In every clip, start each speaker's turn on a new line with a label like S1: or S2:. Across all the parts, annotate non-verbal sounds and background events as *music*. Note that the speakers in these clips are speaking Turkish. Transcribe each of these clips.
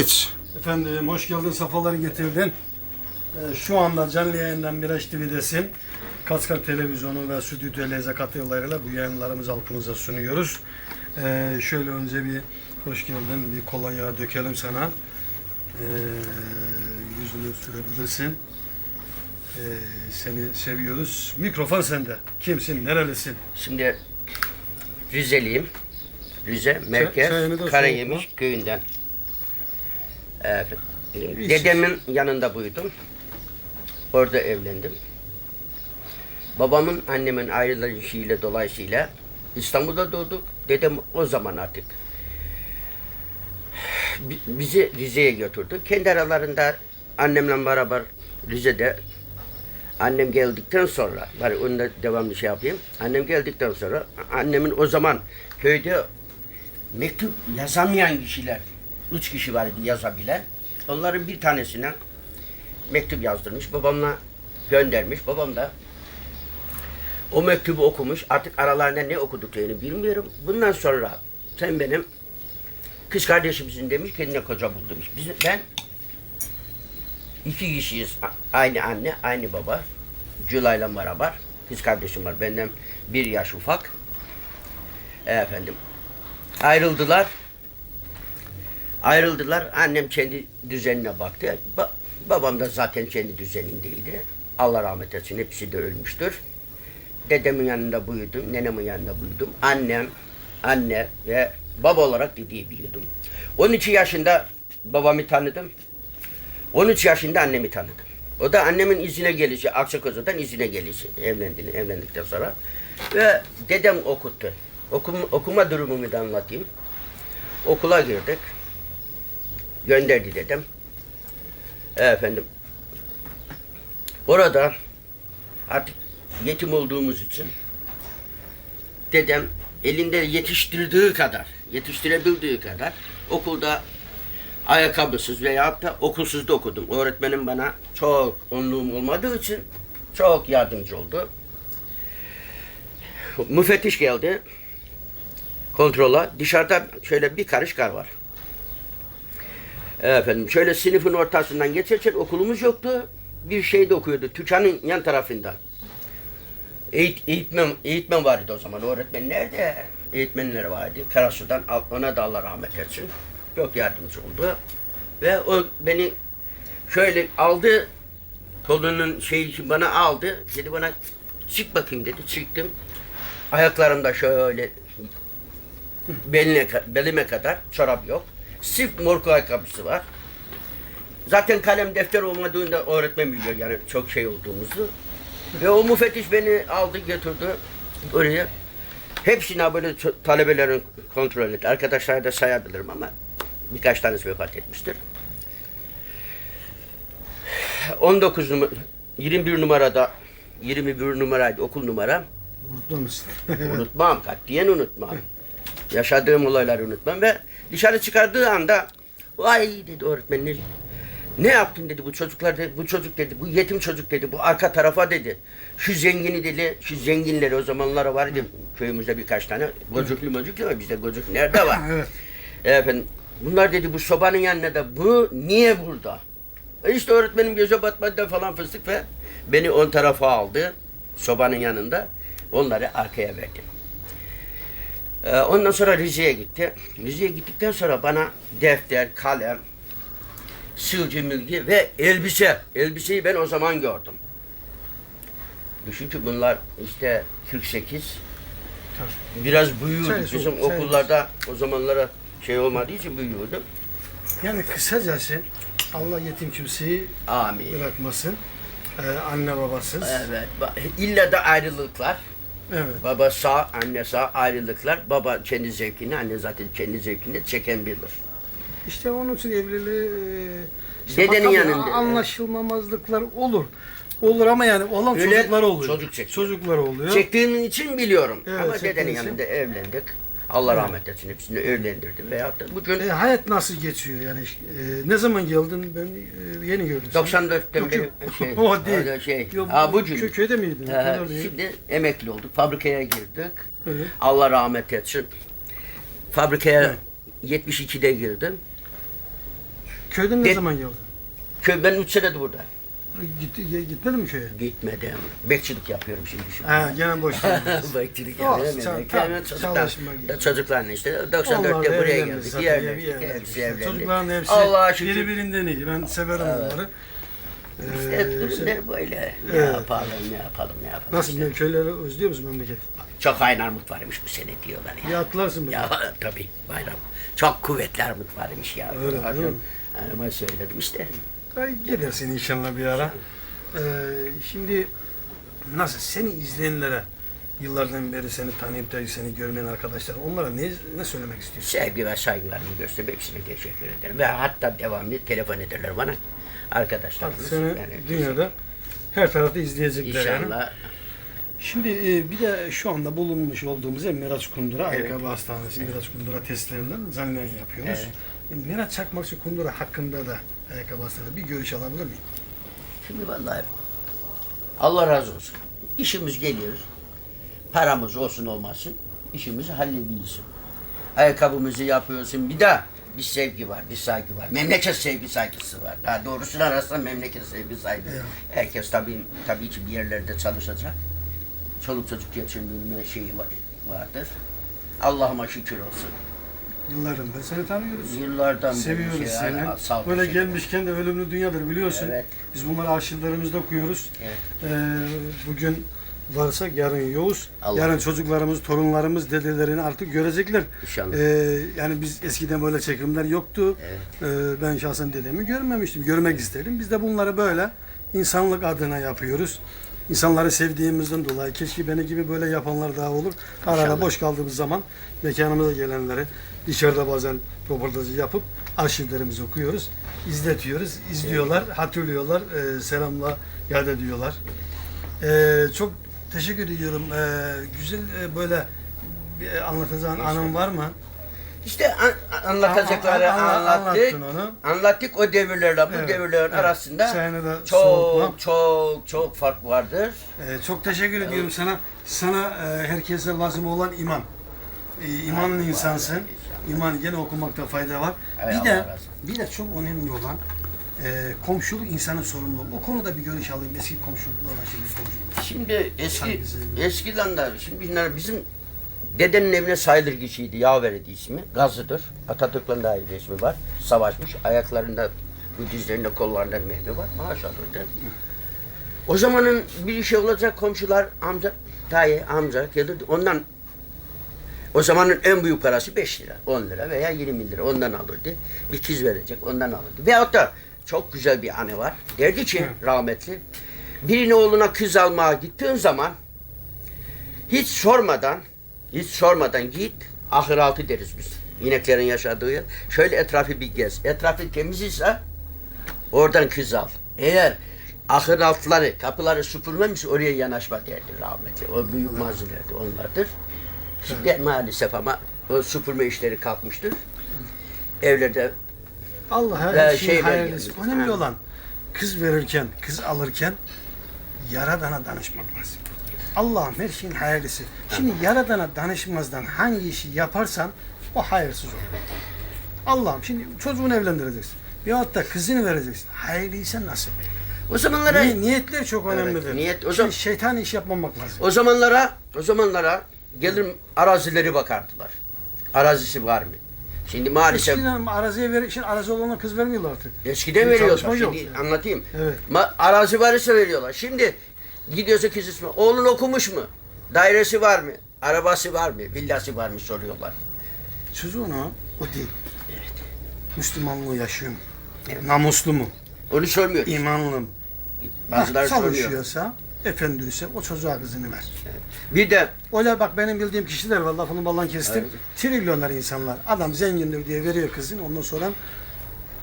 S1: Geç.
S2: Efendim hoş geldin, safaları getirdin. Ee, şu anda canlı yayından Miraç TV'desin. Kaskar Televizyonu ve Stüdyo Leze katkılarıyla bu yayınlarımızı halkımıza sunuyoruz. Ee, şöyle önce bir hoş geldin, bir kolonya dökelim sana. Ee, yüzünü sürebilirsin. Ee, seni seviyoruz. Mikrofon sende. Kimsin, nerelisin?
S3: Şimdi Rizeliyim. Rize Merkez Karayemiş köyünden. Evet. Dedemin yanında büyüdüm. Orada evlendim. Babamın annemin ayrılışıyla dolayısıyla İstanbul'da doğduk. Dedem o zaman artık bi- bizi Rize'ye götürdü. Kendi aralarında annemle beraber Rize'de Annem geldikten sonra, bari onu da devamlı şey yapayım. Annem geldikten sonra, annemin o zaman köyde mektup yazamayan kişiler, üç kişi vardı yazabilen. Onların bir tanesine mektup yazdırmış, babamla göndermiş. Babam da o mektubu okumuş. Artık aralarında ne okuduklarını bilmiyorum. Bundan sonra sen benim kız kardeşimsin demiş, kendine koca bul demiş. Biz, ben İki kişiyiz. Aynı anne, aynı baba. Cülay'la beraber. Kız kardeşim var. Benden bir yaş ufak. Efendim. Ayrıldılar. Ayrıldılar. Annem kendi düzenine baktı. Ba- babam da zaten kendi düzenindeydi. Allah rahmet etsin. Hepsi de ölmüştür. Dedemin yanında büyüdüm. Nenemin yanında büyüdüm. Annem, anne ve baba olarak dediği büyüdüm. 12 yaşında babamı tanıdım. 13 yaşında annemi tanıdım. O da annemin izine gelişi, Akçakoza'dan izine gelişi. Evlendiğini, evlendikten sonra. Ve dedem okuttu. Okum, okuma durumumu da anlatayım. Okula girdik. Gönderdi dedem. E, Efendim. Orada artık yetim olduğumuz için dedem elinde yetiştirdiği kadar, yetiştirebildiği kadar okulda ayakkabısız veya da okulsuz da okudum. Öğretmenim bana çok onluğum olmadığı için çok yardımcı oldu. Müfettiş geldi kontrola. Dışarıda şöyle bir karış kar var. Efendim şöyle sınıfın ortasından geçerken okulumuz yoktu. Bir şeyde okuyordu. Tüçan'ın yan tarafında. Eğit, eğitmen, eğitmen vardı o zaman. Öğretmen nerede? Eğitmenler vardı. Karasu'dan. Ona da Allah rahmet etsin. Çok yardımcı oldu. Ve o beni şöyle aldı. Kolunun şeyi bana aldı. Dedi bana çık bakayım dedi. Çıktım. Ayaklarımda şöyle beline, belime kadar çorap yok. Sırf morku ayakkabısı var. Zaten kalem defter olmadığında öğretmen biliyor yani çok şey olduğumuzu. Ve o müfettiş beni aldı götürdü oraya. Hepsine böyle talebelerin kontrol etti. Arkadaşlar da sayabilirim ama birkaç tanesi vefat etmiştir. 19 numara, 21 numarada 21 numaraydı okul numaram.
S2: Unutmamışsın.
S3: Unutmam, katiyen unutmam. Yaşadığım olayları unutmam ve dışarı çıkardığı anda vay dedi öğretmen ne, yaptın dedi bu çocuklar dedi, bu çocuk dedi, bu yetim çocuk dedi, bu arka tarafa dedi. Şu zengini dedi, şu zenginleri o zamanlara vardı köyümüzde birkaç tane. Gocuklu mocuklu ama bizde gocuk nerede var? *laughs*
S2: evet.
S3: Efendim, bunlar dedi bu sobanın yanına da bu niye burada? E işte öğretmenim göze batmadı da falan fıstık ve beni on tarafa aldı sobanın yanında. Onları arkaya verdi. Ee, ondan sonra Rize'ye gitti. Rize'ye gittikten sonra bana defter, kalem, sığcı milgi ve elbise. Elbiseyi ben o zaman gördüm. Düşün ki bunlar işte 48. Biraz büyüyordu. Bizim okullarda o zamanlara şey olmadığı için büyüyordu.
S2: Yani kısacası Allah yetim kimseyi
S3: Amin.
S2: bırakmasın. Ee, anne babasız.
S3: Evet. İlla da ayrılıklar.
S2: Evet.
S3: Baba sağ, anne sağ ayrılıklar. Baba kendi zevkini, anne zaten kendi zevkini çeken bilir.
S2: İşte onun için evliliği e,
S3: Dedenin
S2: tabii
S3: yanında,
S2: anlaşılmamazlıklar olur. Olur ama yani olan
S3: Öyle
S2: çocuklar oluyor.
S3: çocuk çekiyor.
S2: Çocuklar oluyor.
S3: Çektiğim için biliyorum.
S2: Evet,
S3: Ama
S2: çektiğin
S3: dedenin
S2: için.
S3: yanında evlendik. Allah rahmet etsin hepsini evlendirdim. Veyahut da bugün
S2: E, hayat nasıl geçiyor yani? e, ne zaman geldin? Ben e, yeni gördüm. seni.
S3: 94'ten
S2: Yok,
S3: beri
S2: yok.
S3: şey, *laughs*
S2: o değil.
S3: öyle şey.
S2: Yok,
S3: ha, bugün.
S2: kö- köyde miydin? Değil.
S3: şimdi emekli olduk. Fabrikaya girdik.
S2: Evet.
S3: Allah rahmet etsin. Fabrikaya 72'de girdim.
S2: Köyden ne
S3: De-
S2: zaman geldin?
S3: Köy ben 3 senedir burada.
S2: Gitti, gitmedin mi köye?
S3: Gitmedim. Bekçilik yapıyorum şimdi şu.
S2: Ha gene boş. *laughs*
S3: Bekçilik yapıyorum.
S2: sen-
S3: yani. Hemen çocuklar,
S2: çalışma gibi.
S3: çocuklarla işte
S2: Onlar
S3: 94'te
S2: da
S3: buraya geldik.
S2: evlendi
S3: Hepsi evlendi.
S2: Çocukların hepsi
S3: Allah'a şükür.
S2: biri birinden iyi. Ben severim onları.
S3: İşte
S2: Ee,
S3: ürünler böyle. Ne
S2: Evet.
S3: yapalım, ne yapalım, ne yapalım.
S2: nasıl
S3: işte.
S2: köyleri özlüyor musun memleket?
S3: Çok ayın armut varmış bu sene diyorlar ya.
S2: Bir atlarsın mı?
S3: Ya *laughs* tabii bayram. Çok kuvvetli armut varmış ya.
S2: Öyle, değil mi?
S3: Hanıma söyledim işte.
S2: Ay, gidersin inşallah bir ara. Ee, şimdi nasıl seni izleyenlere yıllardan beri seni tanıyıp da seni görmeyen arkadaşlar onlara ne ne söylemek istiyorsun?
S3: Sevgi ve saygılarımı gösterip hepsine teşekkür ederim. Ve hatta devamlı telefon ederler bana. Arkadaşlarımız.
S2: Artık seni
S3: yani
S2: dünyada her tarafta izleyecekler yani.
S3: İnşallah.
S2: Şimdi e, bir de şu anda bulunmuş olduğumuz yer Miraç Kundura
S3: Evet.
S2: Ayakkabı Hastanesi Miraç Kundura testlerinden zanlen yapıyoruz. E, Miraç Çakmakçı Kundura hakkında da Ayakkabı Hastanesi bir görüş alabilir miyim?
S3: Şimdi vallahi Allah razı olsun. İşimiz geliyoruz. Paramız olsun olmasın. işimizi hallediyorsun. Ayakkabımızı yapıyorsun. Bir de bir sevgi var, bir saygı var. Memleket sevgi saygısı var. Daha doğrusunu arasında memleket sevgi saygı.
S2: Evet.
S3: Herkes tabii tabii ki bir yerlerde çalışacak. Çoluk çocuk geçindirme şeyi var, vardır. Allah'ıma şükür olsun.
S2: Yıllardan beri seni tanıyoruz.
S3: Yıllardan beri
S2: Seviyoruz
S3: şey-
S2: seni.
S3: Sağ ol,
S2: Böyle
S3: teşekkür ederim.
S2: gelmişken de ölümlü dünyadır biliyorsun.
S3: Evet.
S2: Biz bunları arşivlerimizde koyuyoruz.
S3: Evet.
S2: Ee, bugün varsa yarın yoğuz.
S3: Allah.
S2: Yarın çocuklarımız, torunlarımız, dedelerini artık görecekler.
S3: İnşallah.
S2: Ee, yani biz eskiden böyle çekimler yoktu.
S3: Evet.
S2: Ee, ben şahsen dedemi görmemiştim. Görmek isterim. Biz de bunları böyle insanlık adına yapıyoruz. İnsanları sevdiğimizden dolayı keşke beni gibi böyle yapanlar daha olur. Arada
S3: İnşallah.
S2: boş kaldığımız zaman mekanımıza gelenleri dışarıda bazen röportajı yapıp arşivlerimizi okuyoruz. izletiyoruz. izliyorlar, hatırlıyorlar, e, selamla yad ediyorlar. E, çok teşekkür ediyorum. E, güzel e, böyle bir anlatacağın anın var mı?
S3: İşte an- anlatacakları
S2: An- an-
S3: anlattık. Anlattık o devirlerle bu
S2: Evet,
S3: devirlerin
S2: evet.
S3: arasında
S2: de
S3: çok çok çok fark vardır.
S2: Ee, çok teşekkür ediyorum sana. Sana e, herkese lazım olan iman. E, imanlı insansın. İman gene okumakta fayda var.
S3: Hay
S2: bir de
S3: Allah
S2: bir de çok önemli olan e, komşuluk insanın sorumluluğu. O konuda bir görüş alayım. Eski komşuluklarla şimdi komşuluk.
S3: Şimdi eski eskiden de şimdi bizim dedenin evine sayılır kişiydi. Yaveredi ismi. Gazıdır. Atatürk'ün de ayrı ismi var. Savaşmış. Ayaklarında bu dizlerinde kollarında mehme var. Maşallah. O zamanın bir şey olacak komşular amca, dayı, amca gelirdi. Ondan o zamanın en büyük parası 5 lira, 10 lira veya 20 lira ondan alırdı. Bir kız verecek ondan alırdı. Veyahut da çok güzel bir anı var. Derdi ki rahmetli birinin oğluna kız almaya gittiğin zaman hiç sormadan hiç sormadan git ahır altı deriz biz. İneklerin yaşadığı yer. Şöyle etrafı bir gez. Etrafı temiz ise oradan kız al. Eğer ahır altları, kapıları süpürmemiş oraya yanaşma derdi rahmetli. O büyük mazilerdi onlardır. Şimdi maalesef ama o süpürme işleri kalkmıştır. Evlerde
S2: Allah her şeyin
S3: şey
S2: hayırlısı. Önemli
S3: Ha.
S2: olan kız verirken, kız alırken Yaradan'a danışmak lazım. Allah'ım her şeyin hayırlısı. Şimdi Yaradan'a danışmazdan hangi işi yaparsan o hayırsız olur. Allah'ım şimdi çocuğunu evlendireceksin. Veyahut da kızını vereceksin. Hayırlıysa nasip eyle.
S3: o zamanlara
S2: Ni- niyetler çok önemlidir.
S3: niyet- o
S2: Şimdi
S3: zaman-
S2: şeytan iş yapmamak lazım.
S3: o zamanlara o zamanlara gelir arazileri bakardılar. Arazisi var mı? Şimdi maalesef
S2: Eskiden araziye ver, şimdi arazi olana kız vermiyorlar artık.
S3: Eskiden
S2: Şimdi
S3: veriyorlar.
S2: çalışma yok.
S3: Şimdi anlatayım.
S2: Evet.
S3: Ma- arazi varsa veriyorlar. Şimdi gidiyorsa ismi. Oğlun okumuş mu? Dairesi var mı? Arabası var mı? Villası var mı soruyorlar.
S2: Çocuğunu o değil.
S3: Evet.
S2: Müslümanlığı yaşıyor mu?
S3: Evet.
S2: Namuslu mu?
S3: Onu sormuyor.
S2: İmanlı mı?
S3: Bazıları
S2: Ha,
S3: soruyor.
S2: çalışıyorsa, efendiyse o çocuğa kızını ver.
S3: Bir de
S2: Öyle bak benim bildiğim kişiler var lafını ballan kestim.
S3: Evet.
S2: Trilyonlar insanlar. Adam zengindir diye veriyor kızını ondan sonra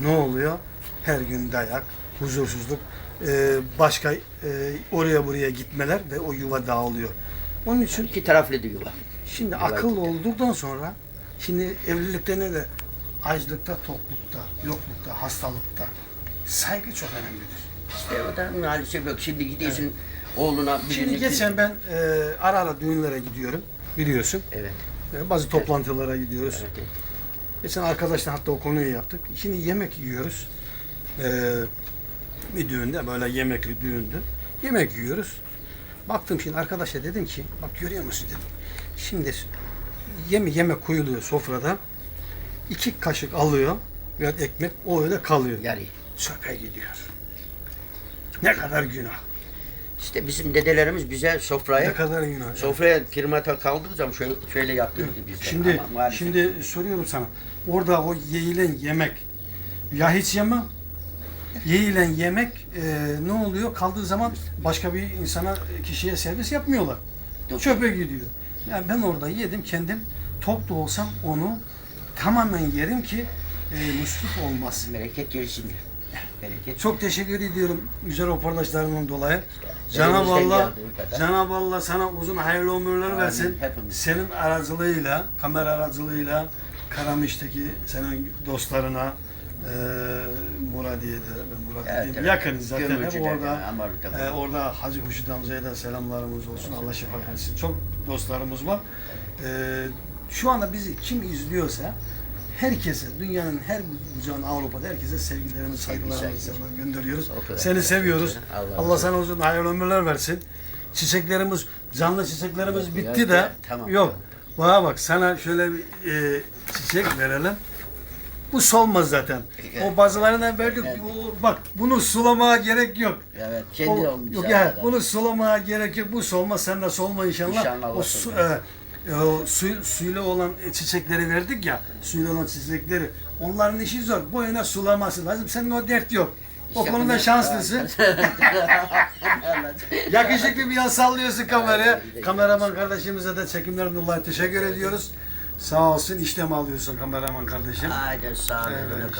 S2: ne oluyor? Her gün dayak, huzursuzluk, e, başka e, oraya buraya gitmeler ve o yuva dağılıyor. Onun için
S3: iki taraflı da yuva.
S2: Şimdi
S3: Yuva
S2: akıllı olduktan sonra şimdi evlilikte ne de açlıkta, toklukta, yoklukta, hastalıkta saygı çok önemlidir.
S3: İşte o da maalesef yok. Şimdi gidiyorsun oğluna birini...
S2: Şimdi geçen ben e, ara ara düğünlere gidiyorum biliyorsun.
S3: Evet.
S2: E, bazı toplantılara gidiyoruz.
S3: evet. evet.
S2: Geçen arkadaşla hatta o konuyu yaptık. Şimdi yemek yiyoruz. Ee, bir düğünde böyle yemekli düğündü. Yemek yiyoruz. Baktım şimdi arkadaşa dedim ki bak görüyor musun dedim. Şimdi yeme yemek koyuluyor sofrada. İki kaşık alıyor veya ekmek o öyle kalıyor.
S3: Yani
S2: Çöpe gidiyor. Ne kadar günah.
S3: işte bizim dedelerimiz bize sofraya
S2: Ne kadar günah.
S3: sofraya primata kaldığı zaman şöyle, şöyle yaptırdı bizde.
S2: Şimdi
S3: Ama maalesef-
S2: şimdi soruyorum sana. Orada o yiyilen yemek ya hiç yeme yiyilen yemek e, ne oluyor? Kaldığı zaman başka bir insana kişiye servis yapmıyorlar. Çöpe gidiyor. Yani ben orada yedim kendim tok da olsam onu tamamen yerim ki e, musluk olmaz.
S3: bereket gerisinde. Bereket.
S2: Çok teşekkür ediyorum güzel röportajlarından dolayı. Cenab-ı Allah,
S3: geldiği kadar.
S2: Cenab-ı Allah sana uzun hayırlı ömürler versin.
S3: hepimiz.
S2: Senin aracılığıyla, kamera aracılığıyla Karamiş'teki senin dostlarına Muradiye'de, ben Murat
S3: Evet, evet.
S2: yakınız zaten hep orada. Eee, orada Hacı Huşit Hamza'ya da selamlarımız olsun. Allah şifa versin. Çok dostlarımız var. Eee, şu anda bizi kim izliyorsa herkese, dünyanın her bucağına Avrupa'da herkese sevgilerimizi, saygılarımızı
S3: saygı.
S2: gönderiyoruz. Seni seviyoruz.
S3: Allah
S2: Allah, sana uzun hayırlı ömürler versin. Çiçeklerimiz, canlı çiçeklerimiz bitti de
S3: yok, tamam.
S2: yok. Bana bak sana şöyle bir e, çiçek verelim. Bu solmaz zaten. O bazılarına verdik.
S3: Evet.
S2: o- bak bunu sulamaya gerek yok.
S3: Evet,
S2: O-
S3: kendi olmuş.
S2: yok
S3: arada.
S2: ya, bunu sulamaya gerek yok. Bu solmaz sen de solma inşallah.
S3: İnşallah
S2: o su, e, e, o su, suyla olan çiçekleri verdik ya. Suyla olan çiçekleri. Onların işi zor. Boyuna sulaması lazım. Senin o dert yok. O konuda şanslısın. *laughs* Yakışıklı bir yan sallıyorsun kameraya. Kameraman kardeşimize de çekimlerden dolayı teşekkür ediyoruz. Sağ olsun işlem alıyorsun kameraman kardeşim.
S3: Haydi sağ olun.
S2: Evet.